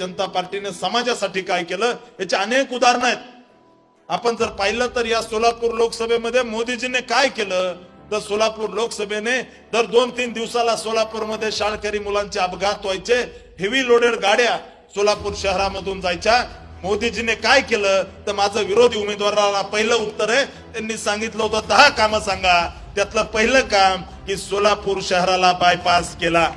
जनता पार्टीने समाजासाठी काय केलं याचे अनेक उदाहरणं आहेत. आपण जर पाहिलं तर या सोलापूर लोकसभेमध्ये मोदीजीने काय केलं तर सोलापूर लोकसभेने दर दोन तीन दिवसाला सोलापूरमध्ये शाळकरी मुलांचे अपघात व्हायचे हेवी लोडेड गाड्या सोलापूर शहरामधून जायच्या. मोदीजीने काय केलं तर माझं विरोधी उमेदवाराला पहिलं उत्तर आहे त्यांनी सांगितलं होतं दहा कामं सांगा. त्यातलं पहिलं काम की सोलापूर शहराला बायपास केला.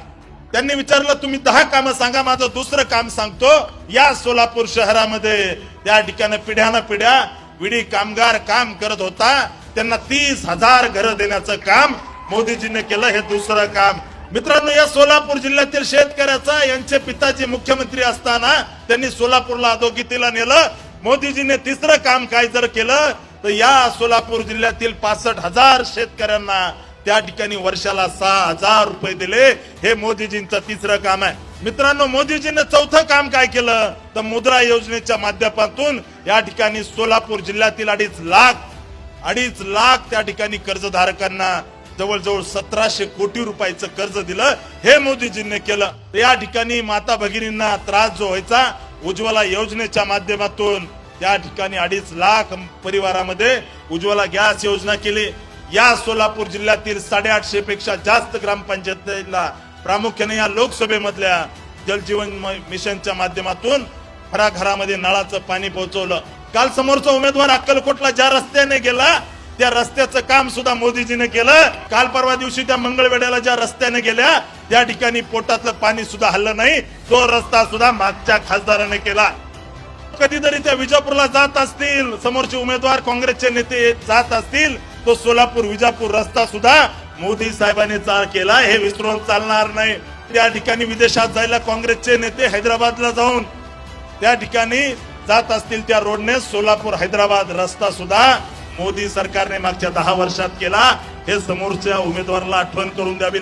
त्यांनी विचारलं तुम्ही दहा कामं सांगा माझं दुसरं काम सांगतो. या सोलापूर शहरामध्ये त्या ठिकाणी पिढ्यानं पिढ्या विडी कामगार काम करत होता. त्यांना तीस हजार घरं देण्याचं काम मोदीजीने केलं हे दुसरं काम. मित्रांनो या सोलापूर जिल्ह्यातील शेतकऱ्याचा यांचे पिताजी मुख्यमंत्री असताना त्यांनी सोलापूरला अधोगतीला नेलं. मोदीजीने तिसरं काम काय जर केलं तर या सोलापूर जिल्ह्यातील पासष्ट हजार शेतकऱ्यांना त्या ठिकाणी वर्षाला सहा हजार रुपये दिले. हे मोदीजींचं तिसरं काम आहे. मित्रांनो मोदीजीने चौथं काम काय केलं? तर मुद्रा योजनेच्या माध्यमातून या ठिकाणी सोलापूर जिल्ह्यातील अडीच लाख अडीच लाख त्या ठिकाणी कर्जधारकांना जवळजवळ सतराशे कोटी रुपयाचं कर्ज दिलं. हे मोदीजींनी केलं. तर या ठिकाणी माता भगिनींना त्रास जो व्हायचा उज्ज्वला योजनेच्या माध्यमातून त्या ठिकाणी अडीच लाख परिवारामध्ये उज्ज्वला गॅस योजना केली. या सोलापूर जिल्ह्यातील साडेआठशे पेक्षा जास्त ग्रामपंचायतीला प्रामुख्याने या लोकसभेमधल्या जलजीवन मिशनच्या माध्यमातून घराघरामध्ये नळाचं पाणी पोहोचवलं. काल समोरचा उमेदवार अक्कलकोटला ज्या रस्त्याने गेला त्या रस्त्याचं काम सुद्धा मोदीजीने केलं. काल परवा दिवशी त्या मंगळवेड्याला ज्या रस्त्याने गेल्या त्या ठिकाणी पोटातलं पाणी सुद्धा हल्लं नाही. तो रस्ता सुद्धा मागच्या खासदाराने केला. कधीतरी त्या विजापूरला जात असतील समोरचे उमेदवार काँग्रेसचे नेते जात असतील तो सोलापूर विजापूर रस्ता सुद्धा मोदी साहेबांनी चाल केला. हे विसरून चालणार नाही. त्या ठिकाणी विदेशात जायला काँग्रेसचे नेते हैदराबादला जाऊन त्या ठिकाणी जात असतील त्या रोडने सोलापूर हैदराबाद रस्ता सुद्धा मोदी सरकारने मागच्या दहा वर्षात केला. हे समोरच्या उमेदवाराला आठवण करून द्यावी लागेल.